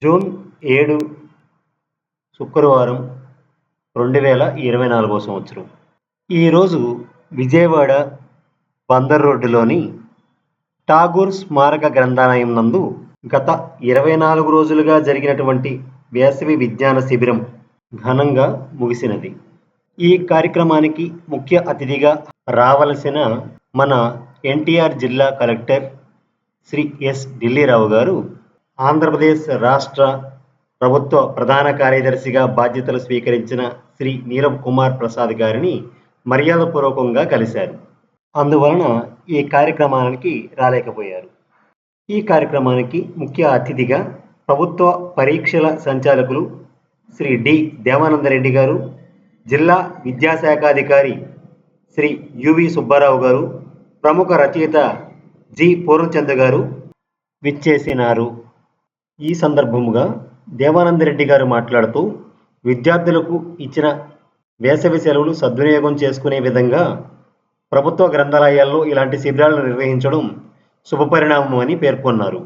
June ఏడు శుక్రవారం రెండు వేల ఇరవై నాలుగో సంవత్సరం. ఈరోజు విజయవాడ బందర్ రోడ్డులోని ఠాగూర్ స్మారక గ్రంథాలయం నందు గత ఇరవై నాలుగు రోజులుగా జరిగినటువంటి వేసవి విజ్ఞాన శిబిరం ఘనంగా ముగిసినది. ఈ కార్యక్రమానికి ముఖ్య అతిథిగా రావలసిన మన ఎన్టీఆర్ జిల్లా కలెక్టర్ శ్రీ ఎస్ ఢిల్లీరావు గారు ఆంధ్రప్రదేశ్ రాష్ట్ర ప్రభుత్వ ప్రధాన కార్యదర్శిగా బాధ్యతలు స్వీకరించిన శ్రీ నీరవ్ కుమార్ ప్రసాద్ గారిని మర్యాదపూర్వకంగా కలిశారు. అందువలన ఈ కార్యక్రమానికి రాలేకపోయారు. ఈ కార్యక్రమానికి ముఖ్య అతిథిగా ప్రభుత్వ పరీక్షల సంచాలకులు శ్రీ డి. దేవానందరెడ్డి గారు జిల్లా విద్యాశాఖాధికారి శ్రీ యువి సుబ్బారావు గారు ప్రముఖ రచయిత జి. పూర్ణచంద్ర గారు విచ్చేసినారు. ఈ సందర్భముగా దేవానందరెడ్డి గారు మాట్లాడుతూ విద్యార్థులకు ఇచ్చిన వేసవి సెలవులు సద్వినియోగం చేసుకునే విధంగా ప్రభుత్వ గ్రంథాలయాల్లో ఇలాంటి శిబిరాలను నిర్వహించడం శుభపరిణామం అని పేర్కొన్నారు.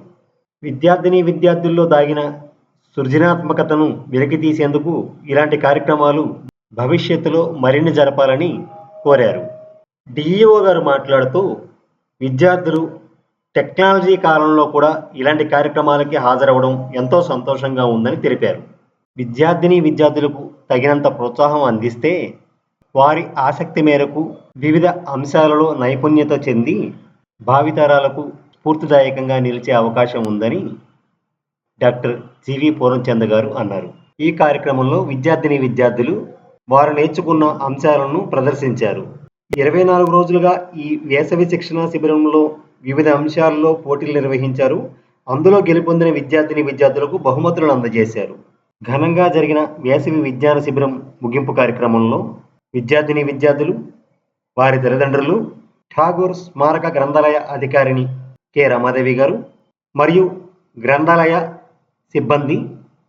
విద్యార్థిని విద్యార్థుల్లో దాగిన సృజనాత్మకతను వెలికి తీసేందుకు ఇలాంటి కార్యక్రమాలు భవిష్యత్తులో మరిన్ని జరపాలని కోరారు. డిఈఓ గారు మాట్లాడుతూ విద్యార్థులు టెక్నాలజీ కాలంలో కూడా ఇలాంటి కార్యక్రమాలకి హాజరవడం ఎంతో సంతోషంగా ఉందని తెలిపారు. విద్యార్థిని విద్యార్థులకు తగినంత ప్రోత్సాహం అందిస్తే వారి ఆసక్తి మేరకు వివిధ అంశాలలో నైపుణ్యత చెంది భావితరాలకు స్ఫూర్తిదాయకంగా నిలిచే అవకాశం ఉందని డాక్టర్ జీవి పూర్ణచంద్ గారు అన్నారు. ఈ కార్యక్రమంలో విద్యార్థిని విద్యార్థులు వారు నేర్చుకున్న అంశాలను ప్రదర్శించారు. ఇరవై నాలుగు రోజులుగా ఈ వేసవి శిక్షణ శిబిరంలో వివిధ అంశాల్లో పోటీలు నిర్వహించారు. అందులో గెలుపొందిన విద్యార్థిని విద్యార్థులకు బహుమతులను అందజేశారు. ఘనంగా జరిగిన వేసవి విజ్ఞాన శిబిరం ముగింపు కార్యక్రమంలో విద్యార్థిని విద్యార్థులు వారి తల్లిదండ్రులు ఠాగూర్ స్మారక గ్రంథాలయ అధికారిని కె. రమాదేవి గారు మరియు గ్రంథాలయ సిబ్బంది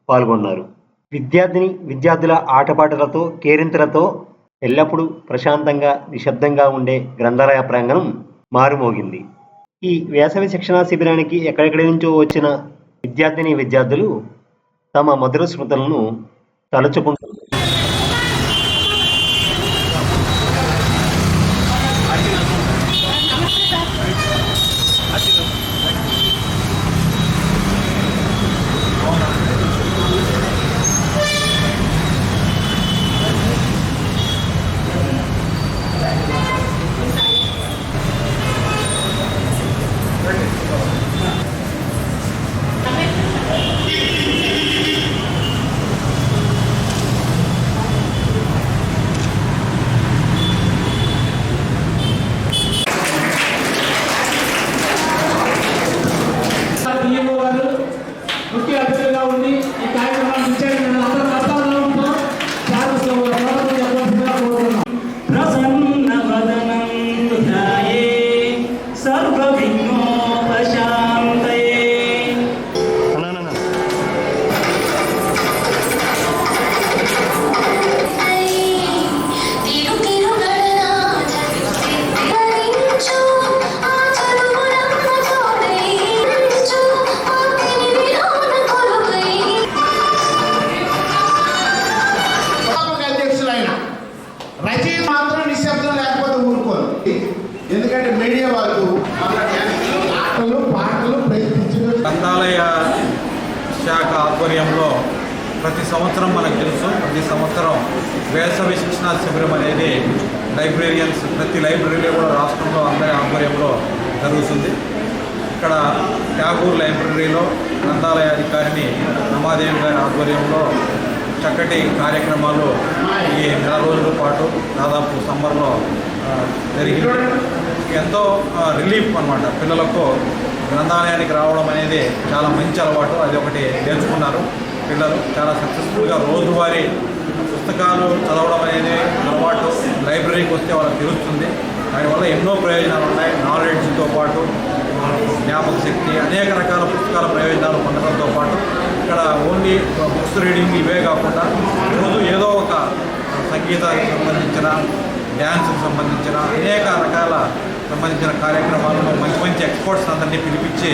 పాల్గొన్నారు. విద్యార్థిని విద్యార్థుల ఆటపాటలతో కేరింతలతో ఎల్లప్పుడూ ప్రశాంతంగా నిశ్శబ్దంగా ఉండే గ్రంథాలయ ప్రాంగణం మారుమోగింది. ఈ వేసవి శిక్షణా శిబిరానికి ఎక్కడెక్కడి నుంచో వచ్చిన విద్యార్థిని విద్యార్థులు తమ మధుర స్మృతులను తలుచుకుంటూ తెలుసు. ప్రతి సంవత్సరం వేసవి శిక్షణ శిబిరం అనేది లైబ్రేరియన్స్ ప్రతి లైబ్రరీలో కూడా రాష్ట్రంలో అందరి ఆధ్వర్యంలో జరుగుతుంది. ఇక్కడ ట్యాగూర్ లైబ్రరీలో గ్రంథాలయ అధికారిని రమాదేవి గారి ఆధ్వర్యంలో చక్కటి కార్యక్రమాలు ఈ నెల రోజుల పాటు దాదాపు సమ్మర్లో జరిగింది. ఎంతో రిలీఫ్ అనమాట పిల్లలకు గ్రంథాలయానికి రావడం అనేది చాలా మంచి అలవాటు. అది ఒకటి నేర్చుకున్నారు. పిల్లలు చాలా సక్సెస్ఫుల్గా రోజువారీ పుస్తకాలు చదవడం అనేది అలవాటు. లైబ్రరీకి వస్తే వాళ్ళకి తెలుస్తుంది. దానివల్ల ఎన్నో ప్రయోజనాలు ఉన్నాయి. నాలెడ్జ్తో పాటు జ్ఞాపక శక్తి అనేక రకాల పుస్తకాల ప్రయోజనాలు పొందడంతో పాటు ఇక్కడ ఓన్లీ బుక్స్ రీడింగ్ ఇవే కాకుండా రోజు ఏదో ఒక సంగీతానికి సంబంధించిన డ్యాన్స్కి సంబంధించిన అనేక రకాల సంబంధించిన కార్యక్రమాలను మంచి మంచి ఎక్స్పర్ట్స్ అందరినీ పిలిపించి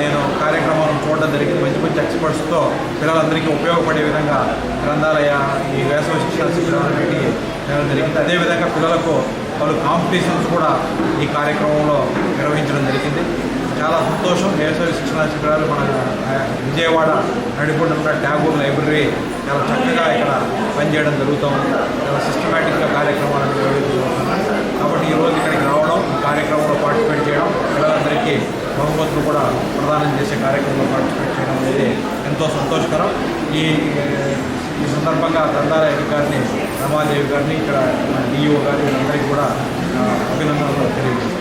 నేను కార్యక్రమాలను చూడడం జరిగింది. మంచి మంచి ఎక్స్పర్ట్స్తో పిల్లలందరికీ ఉపయోగపడే విధంగా గ్రంథాలయ ఈ వేసవి శిక్షణ శిబిరం అనేవి జరిగింది. అదేవిధంగా పిల్లలకు పలు కాంపిటీషన్స్ కూడా ఈ కార్యక్రమంలో నిర్వహించడం జరిగింది. చాలా సంతోషం. వేసవి శిక్షణ శిబిరాలు మన విజయవాడ నడిపొండున్న ట్యాగూర్ లైబ్రరీ చాలా చక్కగా ఇక్కడ పనిచేయడం జరుగుతుంది. చాలా సిస్టమేటిక్గా కార్యక్రమాలు నిర్వహించబడుతున్నాయి కాబట్టి ఈరోజు ఇక్కడికి రావడం ఈ కార్యక్రమంలో పార్టిసిపేట్ చేయడం వారికి బహుమతులు కూడా ప్రదానం చేసే కార్యక్రమంలో పార్టిసిపేట్ చేయడం అనేది ఎంతో సంతోషకరం. ఈ ఈ సందర్భంగా దండారాయుడు గారిని రమాదేవి గారిని ఇక్కడ మన డిఈఓ గారి వీళ్ళందరికీ కూడా అభినందనలు తెలియజేస్తాను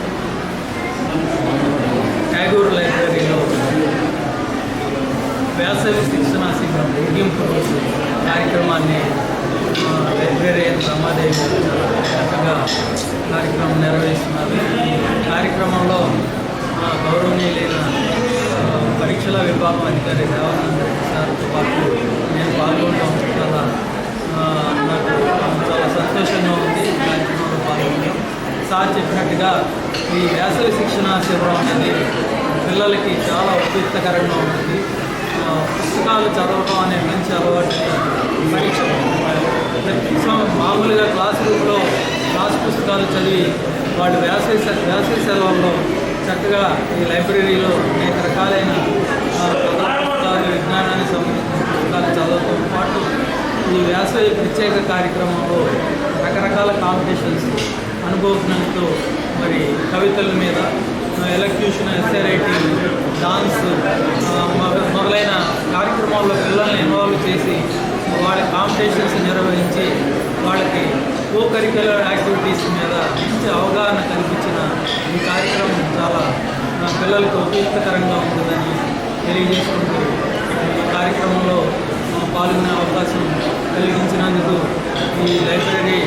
ట్యాగూర్ లైబ్రరీలో వేసవి శిక్షణ శిబిరం ముగింపు కార్యక్రమాన్ని ఆ, లైబ్రరీయన్ రమాదేవి గారు చాలా చక్కగా కార్యక్రమం నిర్వహిస్తున్నారు ఈ కార్యక్రమంలో గౌరవనీయులైన పరీక్షల విభాగం అధికారి దేవానంద సార్తో పాటు నేను పాల్గొనడం చాలా నాకు చాలా సంతోషంగా ఉంది. కార్యక్రమంలో పాల్గొనడం. సార్ చెప్పినట్టుగా ఈ వేసవి శిక్షణ శిబిరం అనేది పిల్లలకి చాలా ఉపయుక్తకరంగా ఉంటుంది. పుస్తకాలు చదవడం అనే మంచి అలవాటుని పరీక్ష ప్రతి మామూలుగా క్లాస్ రూమ్లో క్లాస్ పుస్తకాలు చదివి వాళ్ళు వేసవి వేసవి సెలవుల్లో చక్కగా ఈ లైబ్రరీలో అనేక రకాలైన విజ్ఞానానికి సంబంధించిన పుస్తకాలు చదవడంతో పాటు ఈ వేసవి ప్రత్యేక కార్యక్రమంలో రకరకాల కాంపిటీషన్స్ అనుభవజ్ఞానంతో మరి కవితల మీద ఎలక్యూషన్ ఎస్ఏ రైటింగ్ డాన్స్ మొదలైన కార్యక్రమాల్లో పిల్లల్ని ఇన్వాల్వ్ చేసి వాళ్ళ కాంపిటీషన్స్ నిర్వహించి వాళ్ళకి కో కరిక్యులర్ యాక్టివిటీస్ మీద మంచి అవగాహన కల్పించిన ఈ కార్యక్రమం చాలా నా పిల్లలకు ఉపయుక్తకరంగా ఉంటుందని తెలియజేసుకుంటూ ఈ కార్యక్రమంలో పాల్గొనే అవకాశం కలిగించినందుకు ఈ లైబ్రరీ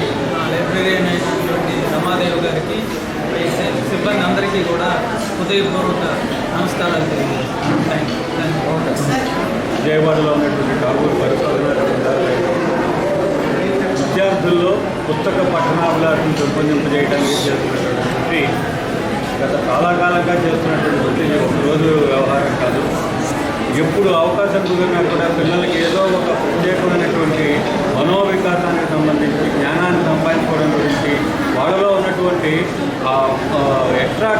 లైబ్రరీ అయినటువంటి రమాదేవి గారికి సిబ్బంది అందరికీ కూడా హృదయపూర్వక నమస్కారాలు తెలియజేస్తాను థ్యాంక్ యూ థ్యాంక్ యూ విజయవాడలో ఉన్నటువంటి ఠాగూర్ పరిశోధన విద్యార్థుల్లో పుస్తక పఠనాభిలాషను పెంపొందింపజేయడానికి చేస్తున్నటువంటి గత చాలా కాలంగా చేస్తున్నటువంటి ఒక రోజు వ్యవహారం కాదు. ఎప్పుడు అవకాశం కుదిరినా కూడా పిల్లలకి ఏదో ఒక ప్రత్యేకమైనటువంటి మనోవికాసానికి సంబంధించి జ్ఞానాన్ని సంపాదించుకోవడం గురించి వాళ్ళలో ఉన్నటువంటి ఎక్స్ట్రా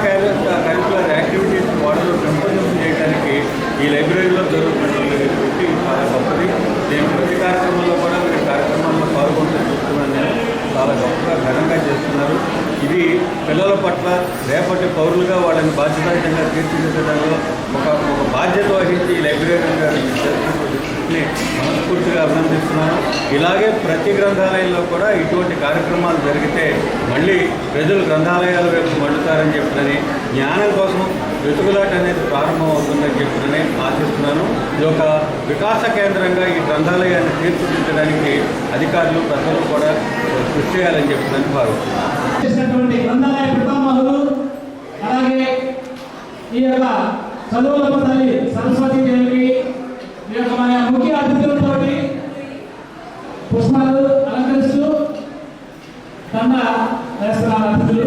కరికులర్ యాక్టివిటీస్ వాళ్ళలో పెంపొందింపు చేయడానికి ఈ లైబ్రరీలో జరుగుతున్నటువంటి వృత్తి చాలా గొప్పది నేను ప్రతి కార్యక్రమంలో కూడా మీరు కార్యక్రమాల్లో పాల్గొంటూ చూస్తున్నాను నేను చాలా గొప్పగా ఘనంగా చేస్తున్నారు ఇది పిల్లల పట్ల రేపటి పౌరులుగా వాళ్ళని బాధ్యతాయుతంగా తీర్చిదిద్దడంలో ఒక ఒక బాధ్యత వహించి ఈ లైబ్రరీ గారు చేస్తున్నటువంటి కృషిని మనస్ఫూర్తిగా అభినందిస్తున్నాను ఇలాగే ప్రతి గ్రంథాలయంలో కూడా ఇటువంటి కార్యక్రమాలు జరిగితే మళ్ళీ ప్రజలు గ్రంథాలయాల వైపు మండుతారని చెప్పినని జ్ఞానం కోసం వెతుకులాట అనేది ప్రారంభం అవుతుందని చెప్పినని ఆశిస్తున్నాను. ఇది ఒక వికాస కేంద్రంగా ఈ గ్రంథాలయాన్ని తీర్చిదిద్దడానికి అధికారులు ప్రజలు కూడా కృషి చేయాలని చెప్పినని వారు చేసినటువంటి అలాగే ఈ యొక్క చదువుల తల్లి సరస్వతి దేవి ఈ యొక్క మన ముఖ్య అతిథులతోటి పుష్పాలు అలంకరిస్తూ దండ వేస్తున్నారు అతిథులు.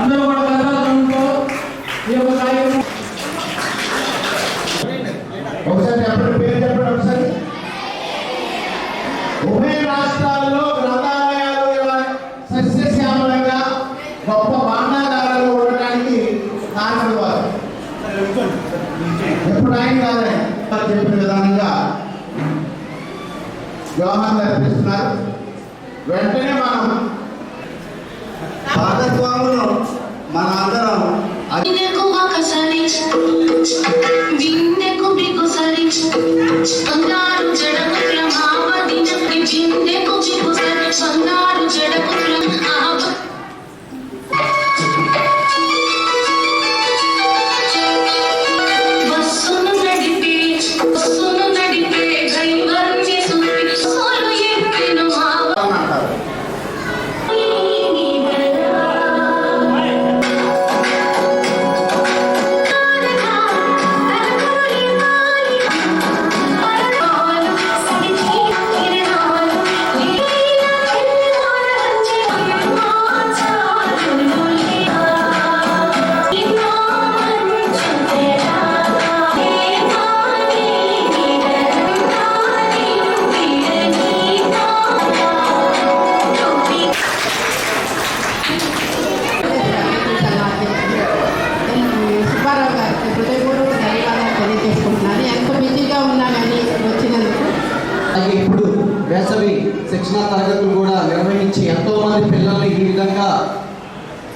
అందరూ కూడా కథలతో ఈ యొక్క I'm not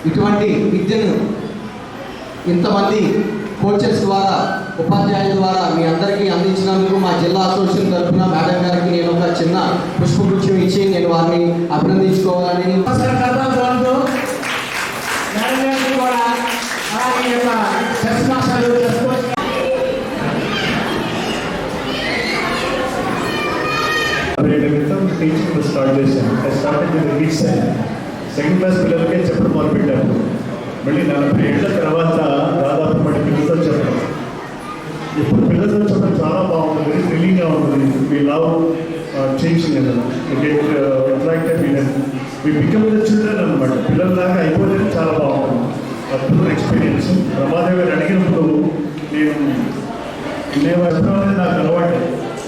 ఇటువంటి విద్యను ఇంతమంది కోచెస్ ద్వారా ఉపాధ్యాయుల ద్వారా మీ అందరికీ అందించినందుకు మా జిల్లా అసోసియేషన్ తరఫున మేడం గారికి నేను ఒక చిన్న పుష్పగుచ్చం ఇచ్చి నేను వారిని అభినందించుకోవాలని స్టార్ట్ చేశాను I start with reach side second class పిల్లలకే చెప్పడం మొదలుపెట్టాను మళ్ళీ నలభై ఏళ్ళ తర్వాత దాదాపు మళ్ళీ పిల్లలతో చెప్పడం. ఇప్పుడు పిల్లలతో చెప్పడం చాలా బాగుంటుంది థ్రిల్లింగ్గా ఉంటుంది. Me love changing get attracted me become the children అనమాట పిల్లల్లాగా అయిపోతే చాలా బాగుంటుంది. అద్భుతమైన ఎక్స్పీరియన్స్ రమాదేవి గారు అడిగినప్పుడు నేను వినేవారు అనేది నాకు అలవాటు.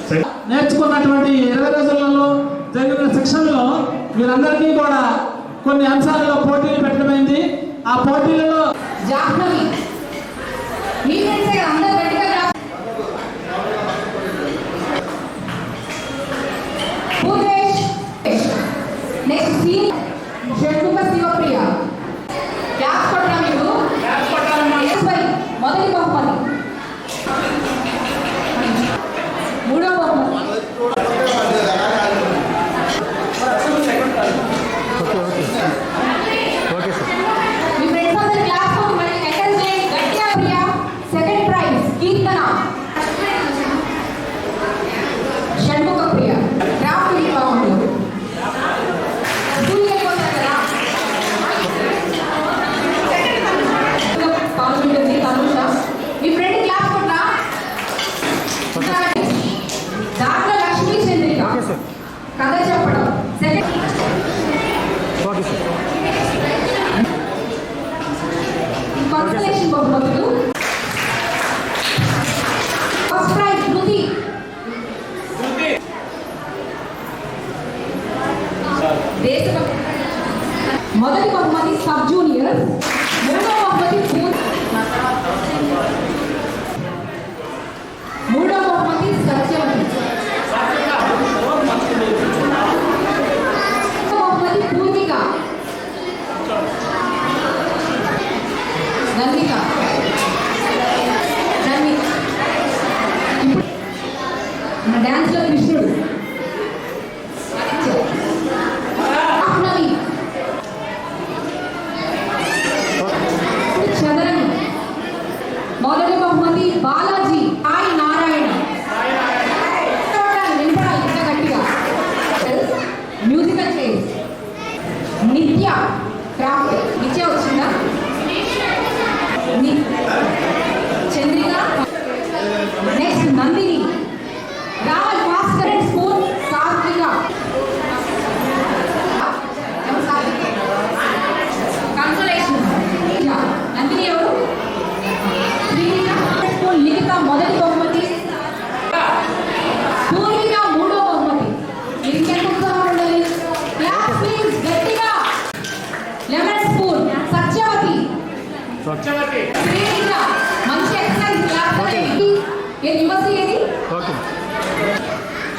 సరే నేర్చుకున్నటువంటి ఇరవై రోజులలో జరిగిన శిక్షణలో మీరందరికీ కూడా కొన్ని అంశాలలో పోటీలు పెట్టడమైంది. ఆ పోటీలలో జాహ్నవి. మీ అందరూ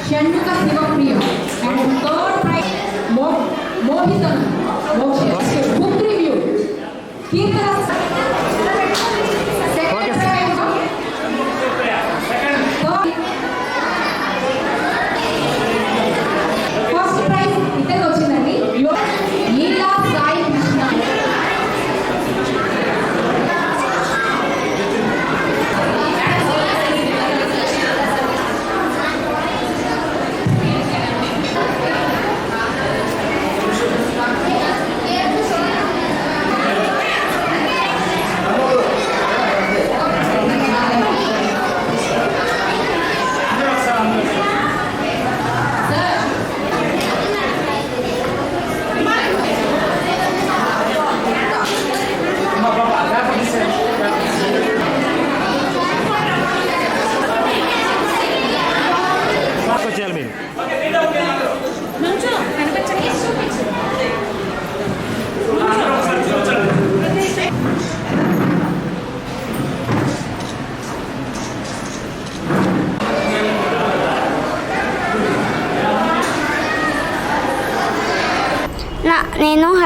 Shanmukha Shivapriya and third prize మో మోహితన్ మోక్ష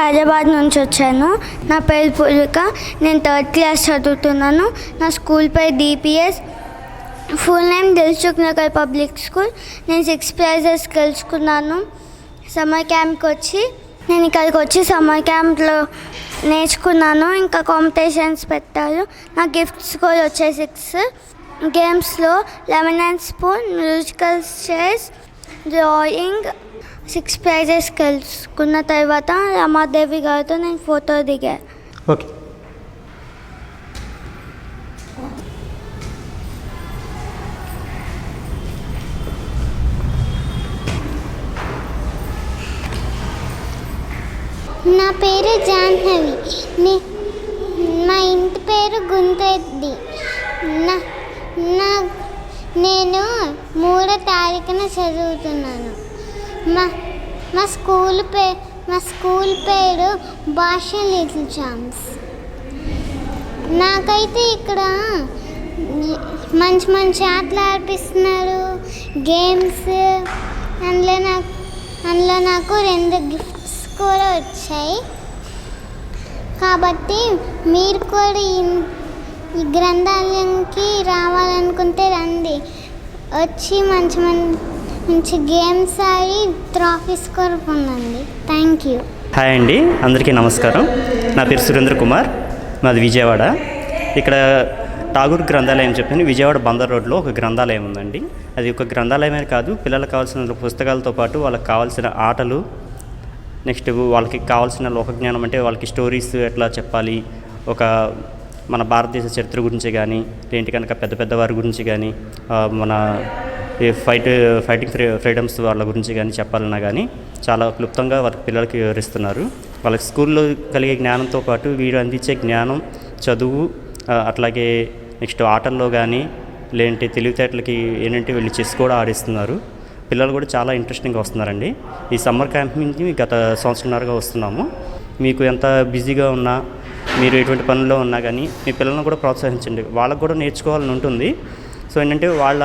Hyderabad నుంచి వచ్చాను. నా పేరు పూర్విక నేను థర్డ్ క్లాస్ చదువుతున్నాను. నా స్కూల్ పేరు DPS full name Dilsukh Nagar public school. నేను సిక్స్ ప్రైజెస్ గెలుచుకున్నాను. సమ్మర్ క్యాంప్కి వచ్చి నేను ఇక్కడికి వచ్చి సమ్మర్ క్యాంప్లో నేర్చుకున్నాను. ఇంకా కాంపిటీషన్స్ పెట్టారు. నా గిఫ్ట్స్ కూడా వచ్చాయి సిక్స్. గేమ్స్లో lemon and spoon musical chairs drawing six prizes గెలుచుకున్న తర్వాత రమాదేవి గారితో నేను ఫోటో దిగా. ఓకే నా పేరు జాహ్నవి. నే మా ఇంటి పేరు గుంతెద్ది. నా నా నేను మూడో తారీఖున చదువుతున్నాను. మా మా స్కూల్ పే మా స్కూల్ పేరు భాష లిటిల్ చామ్స్ నాకైతే ఇక్కడ మంచి మంచి ఆటలు ఆడిపిస్తున్నారు గేమ్స్ అందులో నాకు అందులో నాకు రెండు గిఫ్ట్స్ కూడా వచ్చాయి. కాబట్టి మీరు కూడా ఈ ఈ గ్రంథాలయంకి రావాలనుకుంటే రండి. వచ్చి మంచి మంచి మంచి గేమ్స్ ఆడి ట్రాఫీస్ కూడా థ్యాంక్ యూ హాయ్ అండి అందరికీ నమస్కారం. నా పేరు సురేంద్ర కుమార్ మాది విజయవాడ. ఇక్కడ ఠాగూర్ గ్రంథాలయం చెప్పాను విజయవాడ బందర్ రోడ్లో ఒక గ్రంథాలయం ఉందండి. అది ఒక గ్రంథాలయమే కాదు పిల్లలకు కావాల్సిన పుస్తకాలతో పాటు వాళ్ళకి కావాల్సిన ఆటలు నెక్స్ట్ వాళ్ళకి కావాల్సిన లోకజ్ఞానం అంటే వాళ్ళకి స్టోరీస్ ఎట్లా చెప్పాలి ఒక మన భారతదేశ చరిత్ర గురించి కానీ ఏంటి కనుక పెద్ద పెద్ద వారి గురించి కానీ మన ఈ ఫైట్ ఫైటింగ్ ఫ్రీ ఫ్రీడమ్స్ వాళ్ళ గురించి కానీ చెప్పాలన్నా కానీ చాలా క్లుప్తంగా వాళ్ళ పిల్లలకి వివరిస్తున్నారు. వాళ్ళకి స్కూల్లో కలిగే జ్ఞానంతో పాటు వీరు అందించే జ్ఞానం చదువు అట్లాగే నెక్స్ట్ ఆటల్లో కానీ లేదంటే తెలివితేటలకి ఏంటంటే వీళ్ళు చెస్ కూడా ఆడిస్తున్నారు. పిల్లలు కూడా చాలా ఇంట్రెస్టింగ్గా వస్తున్నారండి. ఈ సమ్మర్ క్యాంప్ నుంచి గత సంవత్సరంన్నరగా వస్తున్నాము. మీకు ఎంత బిజీగా ఉన్నా మీరు ఎటువంటి పనుల్లో ఉన్నా కానీ మీ పిల్లలను కూడా ప్రోత్సహించండి. వాళ్ళకు కూడా నేర్చుకోవాలని ఉంటుంది. సో ఏంటంటే వాళ్ళ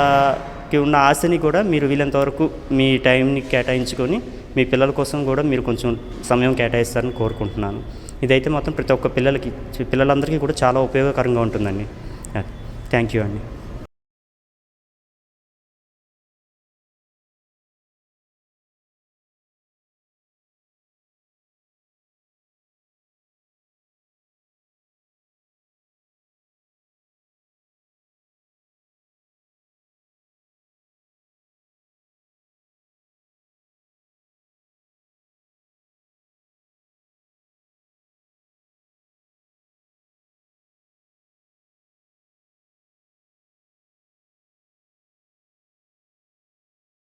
కి ఉన్న ఆశని కూడా మీరు వీలంత వరకు మీ టైంని కేటాయించుకొని మీ పిల్లల కోసం కూడా మీరు కొంచెం సమయం కేటాయిస్తారని కోరుకుంటున్నాను. ఇదైతే మొత్తం ప్రతి ఒక్క పిల్లలకి పిల్లలందరికీ కూడా చాలా ఉపయోగకరంగా ఉంటుందండి. థ్యాంక్ యూ అండి.